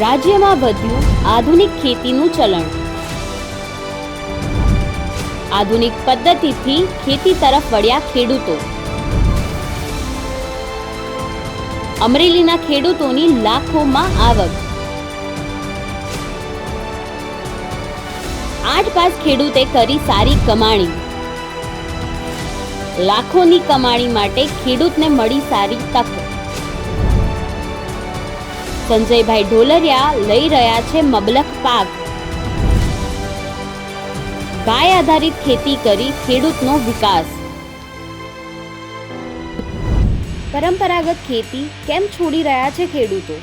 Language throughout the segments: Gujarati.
રાજ્યમાં વધ્યું આધુનિક ખેતીનું ચલણ. આધુનિક પદ્ધતિથી ખેતી તરફ વળ્યા ખેડૂતો. અમરેલીના ખેડૂતોની લાખોમાં આવક. આઠ પાસ ખેડૂતે કરી સારી કમાણી. લાખોની કમાણી માટે ખેડૂતને મળી સારી તક. સંજયભાઈ ઢોલરિયા લઈ રહ્યા છે મબલક પાક. ગાય આધારિત ખેતી કરી ખેડૂતનો વિકાસ. પરંપરાગત ખેતી કેમ છોડી રહ્યા છે ખેડૂતો?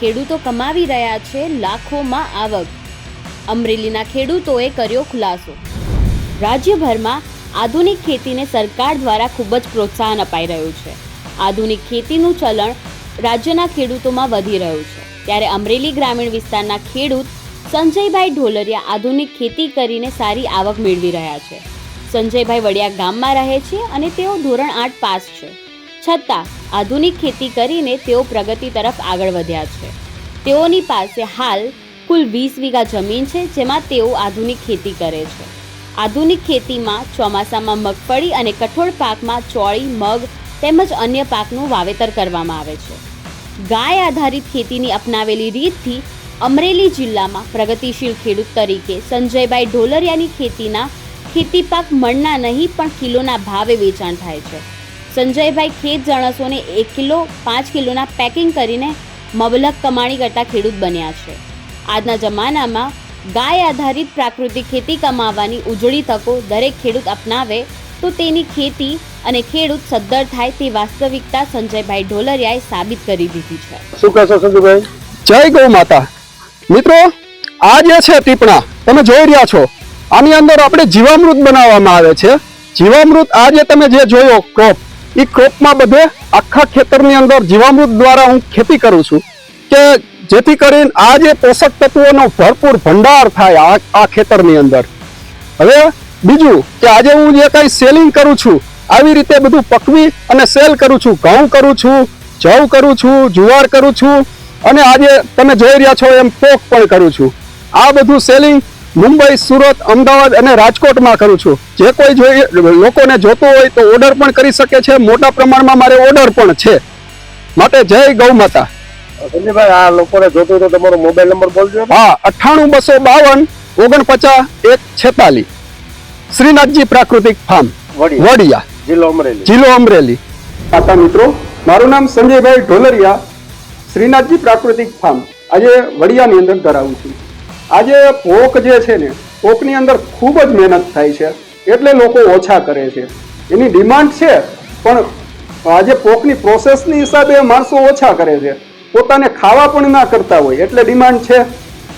ખેડૂતો કમાવી રહ્યા છે લાખોમાં આવક. અમરેલીના ખેડૂતોએ કર્યો ખુલાસો. રાજ્યભરમાં આધુનિક ખેતીને સરકાર દ્વારા ખૂબ જ પ્રોત્સાહન અપાઈ રહ્યું છે. આધુનિક ખેતીનું ચલણ રાજ્યના ખેડૂતોમાં વધી રહ્યું છે. ત્યારે અમરેલી ગ્રામીણ વિસ્તારના ખેડૂત સંજયભાઈ ઢોલરિયા આધુનિક ખેતી કરીને સારી આવક મેળવી રહ્યા છે. સંજયભાઈ વડિયા ગામમાં રહે છે અને તેઓ ધોરણ આઠ પાસ છે. છતાં, આધુનિક ખેતી કરીને તેઓ પ્રગતિ તરફ આગળ વધ્યા છે. તેઓની પાસે હાલ કુલ વીસ વીઘા જમીન છે, જેમાં તેઓ આધુનિક ખેતી કરે છે. આધુનિક ખેતીમાં ચોમાસામાં મગફળી અને કઠોળ પાકમાં ચોળી, મગ તેમજ અન્ય પાકનું વાવેતર કરવામાં આવે છે. ગાય આધારિત ખેતીની અપનાવેલી રીતથી અમરેલી જિલ્લામાં પ્રગતિશીલ ખેડૂત તરીકે સંજયભાઈ ઢોલરિયાની ખેતીના ખેતી પાક મણના નહીં પણ કિલોના ભાવે વેચાણ થાય છે. સંજયભાઈ ખેત જણસોને એક કિલો, પાંચ કિલોના પેકિંગ કરીને મબલક કમાણી કરતા ખેડૂત બન્યા છે. આજના જમાનામાં ગાય આધારિત પ્રાકૃતિક ખેતી કમાવાની ઉજળી તકો દરેક ખેડૂત અપનાવે તો તેની ખેતી અને ખેડૂત સદ્ધર થાય તે વાસ્તવિકતા સંજયભાઈ ઢોલરિયાએ સાબિત કરી દીધી છે. શું કહેશો સંજયભાઈ જય ગૌ માતા. મિત્રો આ જે છે ટીપણા તમે જોઈ રહ્યા છો. આની અંદર આપણે જીવામૃત બનાવવામાં આવે છે. જીવામૃત આ જે તમે જે જોયો ક્રોપ એ ક્રોપમાં બધે આખા ખેતરની અંદર જીવામૃત દ્વારા હું ખેતી કરું છું કે જેથી કરીને આ જે પોષક તત્વોનો ભરપૂર ભંડાર થાય આ આ ખેતરની અંદર. હવે બીજું કે આજે હું જે કંઈ સેલિંગ કરું છું આવી રીતે બધું પકવી અને સેલ કરું છું. ઘઉં કરું છું જવ કરું છું જુવાર કરું છું અને આજે તમે જોઈ રહ્યા છો એમ પોક પણ કરું છું. આ બધું સેલિંગ મુંબઈ સુરત અમદાવાદ અને રાજકોટમાં કરું છું. જે કોઈ જોઈએ લોકોને જોતું હોય તો ઓર્ડર પણ કરી શકે છે. મોટા પ્રમાણમાં મારે ઓર્ડર પણ છે. માટે જય ગૌ માતા. સંજયભાઈ આ લોકોને જોતું હોય તો તમારો મોબાઈલ નંબર બોલજો. હા અઠ્ઠાણું બસો બાવન ઓગણપચાસ એક છેતાલીસ. શ્રીનાથજી પ્રાકૃતિક ફાર્મ વડી વડિયા. જિલ્લો અમરેલી. જિલ્લો અમરેલી. માતા મિત્રો મારું નામ સંજયભાઈ ઢોલરિયા શ્રીનાથજી પ્રાકૃતિક ફાર્મ. આજે વડિયાની અંદર ધરાવું છું. આજે પોક જે છે ને પોકની અંદર ખૂબ જ મહેનત થાય છે એટલે લોકો ઓછા કરે છે. એની ડિમાન્ડ છે પણ આજે પોકની પ્રોસેસની હિસાબે માણસો ઓછા કરે છે. પોતાને ખાવા પણ ના કરતા હોય એટલે ડિમાન્ડ છે.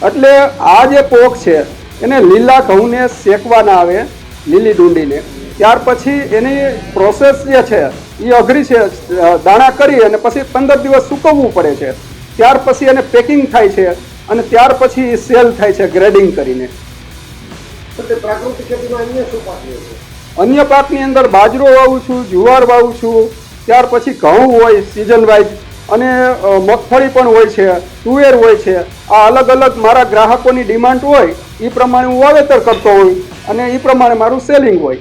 એટલે આ જે પોક છે એને લીલા ઘઉંને શેકવાના આવે. લીલી ડુંડીને. ત્યાર પછી એની પ્રોસેસ જે છે એ અઘરી છે દાણા કરી અને પછી પંદર દિવસ સુકવવું પડે છે. ત્યાર પછી એને પેકિંગ થાય છે અને ત્યાર પછી એ સેલ થાય છે ગ્રેડિંગ કરીને. અન્ય પાકની અંદર બાજરો વાવું છું જુવાર વાવું છું ત્યાર પછી ઘઉં હોય સિઝન વાઇઝ અને મગફળી પણ હોય છે તુવેર હોય છે. આ અલગ અલગ મારા ગ્રાહકોની ડિમાન્ડ હોય એ પ્રમાણે હું વાવેતર કરતો હોઉં અને એ પ્રમાણે મારું સેલિંગ હોય.